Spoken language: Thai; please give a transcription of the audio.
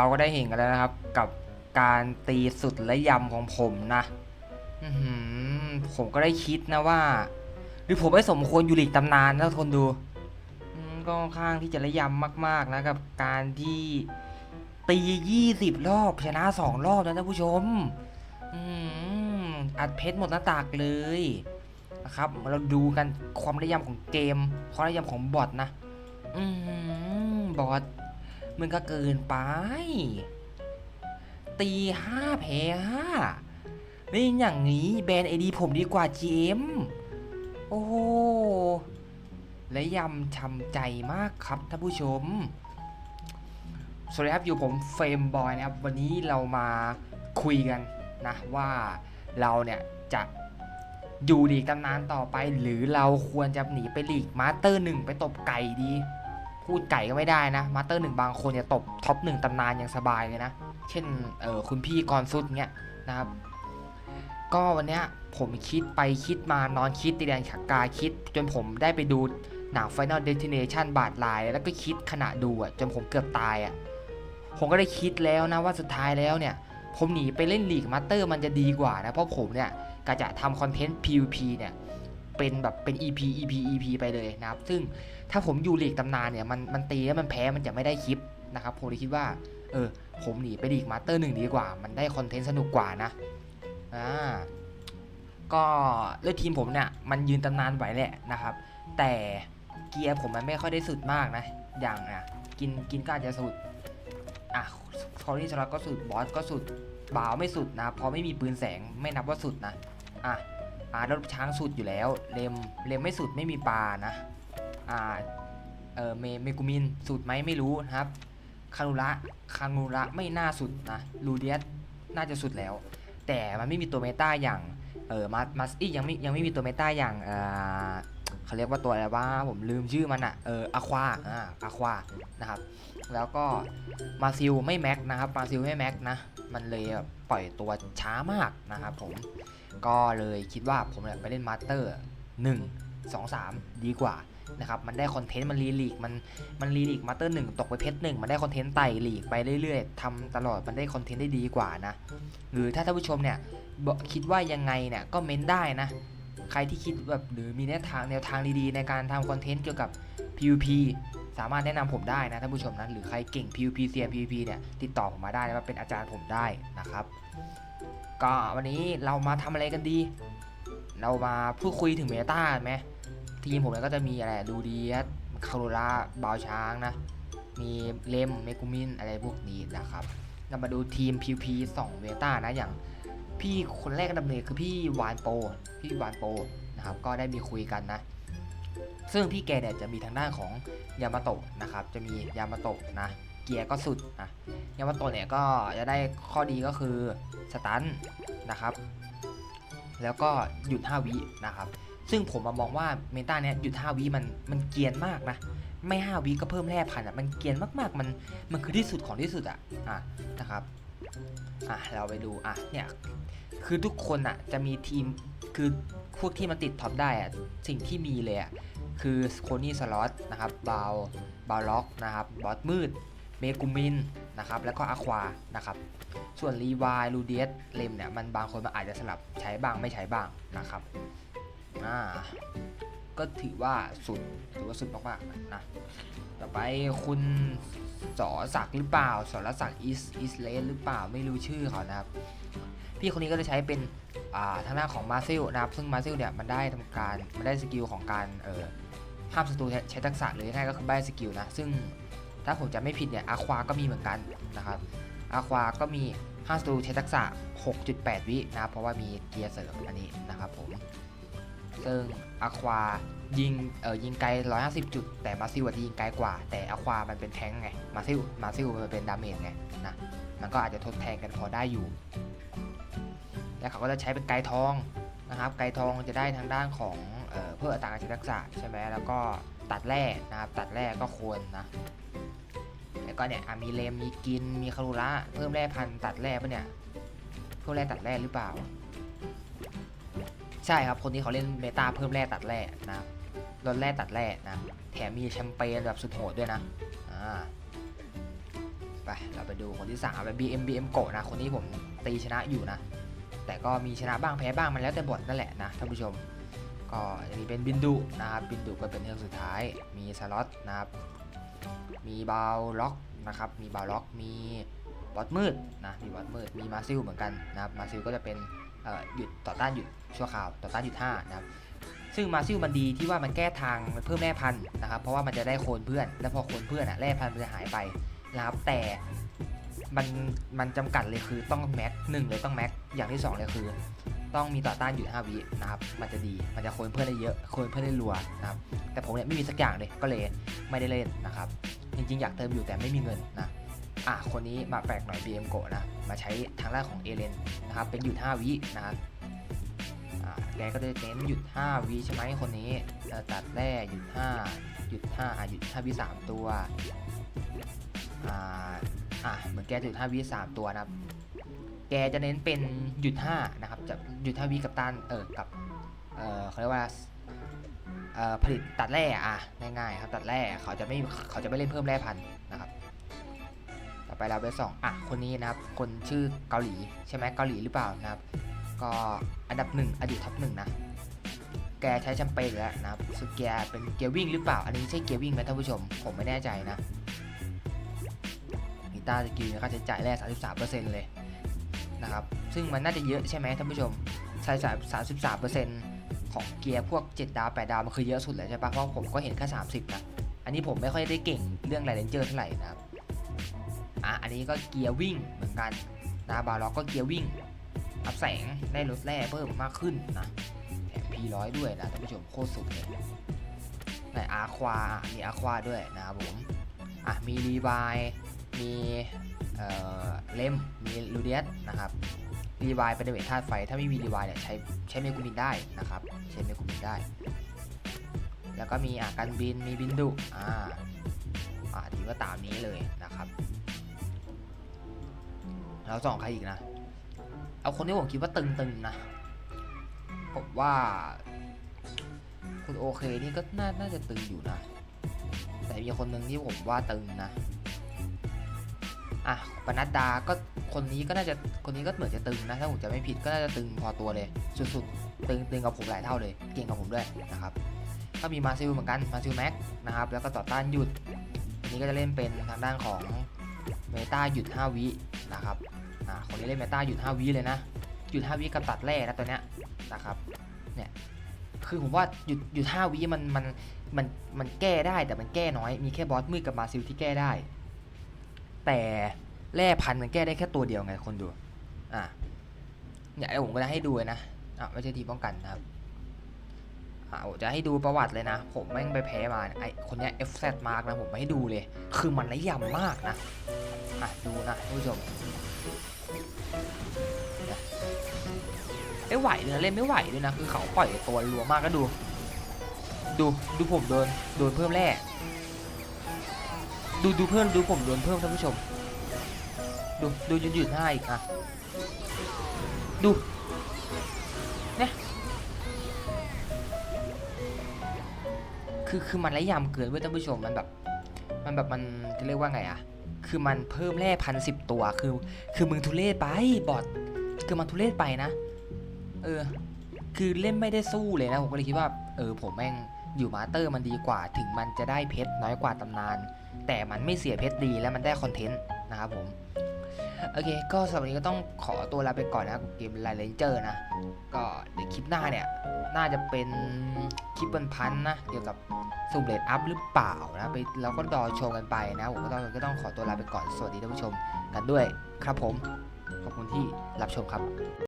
เราก็ได้เห็นกันแล้วนะครับ กับการตีสุดและยำของผมนะผมก็ได้คิดนะว่า หรือผมไม่สมควรอยู่หลีกตำนานนะทนดูอืมก็ค่อนข้างที่จะระยำมาก ๆ นะกับการที่ตียี่สิบรอบชนะสองรอบนะท่านผู้ชมอัดเพชรหมดหน้าตากเลยนะครับ เราดูกันความระยำของเกม ความระยำของบอทนะ อืบอท มันก็เกินไป ตีห้าแพ้ห้านี่อย่างนี้แบนไอดีผมดีกว่า GM โอ้โหและยำช้ำใจมากครับท่านผู้ชม สวัสดีครับอยู่ผมเฟรมบอยนะครับ วันนี้เรามาคุยกันนะว่าเราเนี่ยจะอยู่ลีกตำนานต่อไป หรือเราควรจะหนีไปหลีกมาสเตอร์หนึ่งไปตบไก่ดี พูดไก่ก็ไม่ได้นะมาสเตอร์หนึ่งบางคนเนี่ยตบท็อปหนึ่งตำนานอย่างสบายเลยนะ เช่นเออคุณพี่กรสุดเงี้ยนะครับ ก็วันเนี้ยผมคิดไปคิดมานอนคิดตีแดงฉากกาคิด จนผมได้ไปดูหนัง Final Destination บาดลาย แล้วก็คิดขณะดูอะจนผมเกือบตายอะผมก็ได้คิดแล้วนะว่าสุดท้ายแล้วเนี่ย ผมหนีไปเล่นลีกมาสเตอร์มันจะดีกว่านะ เพราะผมเนี่ยก็จะทำคอนเทนต์ PVP เนี่ย เป็นแบบเป็น EP EP EP ไปเลยนะครับ ซึ่งถ้าผมอยู่หลีกตำนานเนี่ยมันมันตีแล้วมันแพ้มันจะไม่ได้คลิปนะครับผมเลยคิดว่าเออผมหนีไปลีกมาสเตอร์หนึ่งดีกว่า มันได้คอนเทนต์สนุกกว่านะอ่าก็ด้วยทีมผมเนี่ยมันยืนตำนานไหวแหละนะครับ แต่เกียร์ผมมันไม่ค่อยได้สุดมากนะ อย่างอะกินกินก็อาจจะสุดอะคอรี่สล็อตก็สุดบอสก็สุดบ่าวไม่สุดนะเพราะไม่มีปืนแสงไม่นับว่าสุดนะอะ อ่ารถช้างสุดอยู่แล้ว เลมเลมไม่สุดไม่มีปลานะ อ่า เออเมเมกุมินสุดไหมไม่รู้นะครับ คารุระ คารุระไม่น่าสุดนะ ลูเดียสน่าจะสุดแล้ว แต่มันไม่มีตัวเมตาอย่าง เออมามาอียังไม่ยังไม่มีตัวเมตาอย่างอ่า เขาเรียกว่าตัวอะไรว่าผมลืมชื่อมันอะเอออะควาอ่าอะควานะครับ แล้วก็มาซิลไม่แม็กนะครับมาซิลไม่แม็กนะ มันเลยปล่อยตัวช้ามากนะครับผม ก็เลยคิดว่าผมเนี่ยไปเล่นมาสเตอร์1 2 3ดีกว่านะครับ มันได้คอนเทนต์ มันรีลีก มัน มันรีลีกมาสเตอร์หนึ่งตกไปเพชรหนึ่งมันได้คอนเทนต์ไต่ลีกไปเรื่อยๆทำตลอด มันได้คอนเทนต์ได้ดีกว่านะ หรือถ้าท่านผู้ชมเนี่ยคิดว่ายังไงเนี่ย ก็เม้นได้นะ ใครที่คิดแบบหรือมีแนวทางแนวทางดีๆ ในการทำคอนเทนต์เกี่ยวกับ PVP สามารถแนะนำผมได้นะท่านผู้ชมนะหรือใครเก่ง PVP เซีย PVP เนี่ยติดต่อผมมาได้นะมาเป็นอาจารย์ผมได้นะครับ ก็วันนี้เรามาทำอะไรกันดี เรามาพูดคุยถึงเมตาไหมทีมผมเนี่ยก็จะมีอะไรดูดีสคาโรล่าบาวช้างนะมีเลมเมกุมินอะไรพวกนี้นะครับ เรามาดูทีม PVP 2เมตานะอย่าง พี่คนแรกอันดับหนึ่งคือพี่วานโปพี่วานโปนะครับก็ได้มีคุยกันนะ ซึ่งพี่แกเนี่ยจะมีทางด้านของยามาโตะนะครับจะมียามาโตะนะเกียร์ก็สุดนะยามาโตะเนี่ยก็จะได้ข้อดีก็คือสตันนะครับแล้วก็หยุด 5 วินะครับ ซึ่งผมมามองว่าเมตาเนี่ยหยุด 5 วิมันมันเกียนมากนะ ไม่ 5 วิก็เพิ่มแร่พันอะ มันเกียนมากๆ มันมันคือที่สุดของที่สุดอะ อะนะครับ อะเราไปดูอะเนี่ยคือทุกคนอะจะมีทีมคือพวกที่มันติดท็อปได้อะสิ่งที่มีเลยอะคือโคนี่สล็อตนะครับบาวบาวล็อกนะครับบอสมืด เมกุมินนะครับแล้วก็อะควานะครับส่วนรีวายลูเดียสเลมเนี่ยมันบางคนมันอาจจะสลับใช้บ้างไม่ใช้บ้างนะครับอ่า ก็ถือว่าสุดถือว่าสุดมากๆนะต่อไปคุณสอศักหรือเปล่าสอรศักอิสอิสเลนหรือเปล่าไม่รู้ชื่อเขานะครับ พี่คนนี้ก็จะใช้เป็นอ่าทางหน้าของมาซิลนะครับซึ่งมาซิลเนี่ยมันได้ทำการมันได้สกิลของการเอ่อห้ามศัตรูใช้ทักษะหรือง่ายก็คือใบสกิลนะซึ่งถ้าผมจะไม่ผิดเนี่ยอาควาก็มีเหมือนกันนะครับอาควาก็มีห้ามศัตรูใช้ทักษะ 6.8 วินะเพราะว่ามีเกียร์เสริมอันนี้นะครับผมซึ่ง อาควายิงเอ่อยิงไกล 150 จุด แต่มาซิลยิงไกลกว่า แต่อาความันเป็นแทงไง มาซิลมาซิลมันเป็นดาเมจไงนะมันก็อาจจะทดแทนกันพอได้อยู่ แล้วเขาก็จะใช้เป็นไกด์ทองนะครับ ไกด์ทองจะได้ทางด้านของเออเพื่ออัตราการใช้ทักษะใช่ไหมแล้วก็ตัดแร่นะครับ ตัดแร่ก็ควรนะแล้วก็เนี่ยมีเลมมีกินมีคารุระเพิ่มแร่พันตัดแร่ปะเนี่ยเพิ่มแร่ตัดแร่หรือเปล่า ใช่ครับ คนนี้เขาเล่นเมตาเพิ่มแร่ตัดแร่นะลดแร่ตัดแร่นะ แถมมีแชมเปญแบบสุดโหดด้วยนะ อ่า ไป เราไปดูคนที่3ไป BM BM โกะนะ คนนี้ผมตีชนะอยู่นะ แต่ก็มีชนะบ้างแพ้บ้างมันแล้วแต่บทนั่นแหละนะท่านผู้ชม ก็จะมีเป็นบินดุนะครับ บินดุก็เป็นเรื่องสุดท้าย มีสล็อตนะครับ มีบาวล็อกนะครับ มีบาวล็อก มีบอสมืดนะ มีบอสมืด มีมาซิลเหมือนกันนะครับ มาซิลก็จะเป็น หยุดต่อต้านหยุดชั่วคราวต่อต้านหยุด5นะครับซึ่งมาซิลมันดีที่ว่ามันแก้ทางมันเพิ่มแร่พันธุ์นะครับเพราะว่ามันจะได้โคนเพื่อน แล้วพอโคนเพื่อนอะแร่พันธุ์มันจะหายไปนะครับแต่มันมันจำกัดเลยคือต้องแม็กหนึ่งเลยต้องแม็กอย่างที่สองเลยคือ ต้องมีต่อต้านหยุด5วินะครับมันจะดีมันจะโคนเพื่อนได้เยอะโคนเพื่อนได้รัวนะครับแต่ผมเนี่ยไม่มีสักอย่างเลยก็เลยไม่ได้เล่นนะครับจริงๆ อยากเติมอยู่แต่ไม่มีเงินนะอะคนนี้มาแปลกหน่อย BM โกะนะ มาใช้ทางด้านของเอเลนนะครับเป็นหยุด 5 วินะครับแกก็จะเน้นหยุด 5 วิใช่ไหมคนนี้ตัดแร่หยุด 5 หยุด5อะหยุด 5 วิ 3 ตัวอ่าอะเหมือนแกหยุด 5 วิ 3 ตัวนะครับ แกจะเน้นเป็นหยุด 5 นะครับ จะหยุด 5 วิกับตันเออกับเออเขาเรียกว่าผลิตตัดแร่อะง่ายๆครับตัดแร่เขาจะไม่เขาจะไม่เล่นเพิ่มแร่พันนะครับ ต่อไปเราไปสองอะคนนี้นะครับ คนชื่อเกาหลีใช่ไหมเกาหลีหรือเปล่านะครับ ก็อันดับหนึ่งอดีตท็อปหนึ่งนะ แกใช้แชมเปญแล้วนะครับสุดแกเป็นเกียร์วิ่งหรือเปล่า อันนี้ใช่เกียร์วิ่งไหมท่านผู้ชม ผมไม่แน่ใจนะกีตาร์สกิลค่าใช้จ่ายแร่33%เลยนะครับ ซึ่งมันน่าจะเยอะใช่ไหมท่านผู้ชม ใช้33%ของเกียร์พวก 7 ดาว 8 ดาวมันคือเยอะสุดเลยใช่ปะเพราะผมก็เห็นแค่30 นะ อันนี้ผมไม่ค่อยได้เก่งเรื่องไรเลนเจอร์เท่าไหร่นะครับ อะอันนี้ก็เกียร์วิ่งเหมือนกันนะบาล็อกก็เกียร์วิ่งอัพแสงได้ลดแร่เพิ่มมากขึ้นนะแถม P100 ด้วยนะท่านผู้ชมโคตรสุดเลยในอาควา มีอาควาด้วยนะครับผม อะ มีรีวาย มีเอ่อเลม มีลูเดียสนะครับรีวายเป็นเดเมจธาตุไฟ ถ้าไม่มีรีวายเนี่ยใช้ใช้เมกุมินได้นะครับ ใช้เมกุมินได้ แล้วก็มีอะการบิน มีบินดุ อ่า อ่าทีก็ตามนี้เลยนะครับ แล้วสองใครอีกนะ เอาคนที่ผมคิดว่าตึงๆนะผมว่าคุณโอเคนี่ก็น่าน่าจะตึงอยู่นะ แต่มีคนหนึ่งที่ผมว่าตึงนะ อะปนัดดาก็คนนี้ก็น่าจะคนนี้ก็เหมือนจะตึงนะ ถ้าผมจะไม่ผิดก็น่าจะตึงพอตัวเลย สุดๆตึงตึงกับผมหลายเท่าเลย เก่งกับผมด้วยนะครับ ก็มีมาซิลเหมือนกันมาซิลแม็กนะครับ แล้วก็ต่อต้านหยุดอันนี้ก็จะเล่นเป็นทางด้านของเมตาหยุด 5 วินะครับ อ่าคนนี้เล่นเมตาหยุด5วิเลยนะหยุด5วิกับตัดแร่นะตัวเนี้ยนะครับเนี่ยคือผมว่าหยุดหยุด5วิมันมันมันมันแก้ได้แต่มันแก้น้อย มีแค่บอสมืดกับมาซิลที่แก้ได้ แต่แร่พันมันแก้ได้แค่ตัวเดียวไงคนดูอ่าเนี่ยเดี๋ยวผมก็จะให้ดูนะอะไม่ใช่ทีป้องกันนะครับอ่าผมจะให้ดูประวัติเลยนะ ผมแม่งไปแพ้มาไอคนเนี้ย FZ Mark นะผมไม่ให้ดูเลย คือมันระยำมากนะอะดูนะท่านผู้ชม ไม่ไหวเลยนะเล่นไม่ไหวเลยนะคือเขาปล่อยตัวรัวมากก็ดู ดูดูผมโดนโดนเพิ่มแร่ดูดูเพิ่มดูผมโดนเพิ่มท่านผู้ชม ดูดูยืนยืนหน้าอีกอะดูเนี่ยคือคือมันระยำเกินเว้ยท่านผู้ชมมันแบบ มันแบบมันจะเรียกว่าไงอะ คือมันเพิ่มแร่พันสิบตัว คือ คือมึงทุเรศไปบอทคือมันทุเรศไปนะ เออ คือเล่นไม่ได้สู้เลยนะผมก็เลยคิดว่า เออ ผมแม่งอยู่มาสเตอร์มันดีกว่าถึงมันจะได้เพชรน้อยกว่าตำนาน แต่มันไม่เสียเพชรดีและมันได้คอนเทนต์นะครับผม โอเค ก็สำหรับวันนี้ก็ต้องขอตัวลาไปก่อนนะครับกับเกมไลเลนเจอร์นะ ก็เดี๋ยวคลิปหน้าเนี่ย น่าจะเป็นคลิปบนพันนะ เกี่ยวกับสุ่มเลดอัพหรือเปล่านะไปเราก็รอชมกันไปนะผมก็ต้องก็ต้องขอตัวลาไปก่อนสวัสดีท่านผู้ชมกันด้วยครับผม ขอบคุณที่รับชมครับ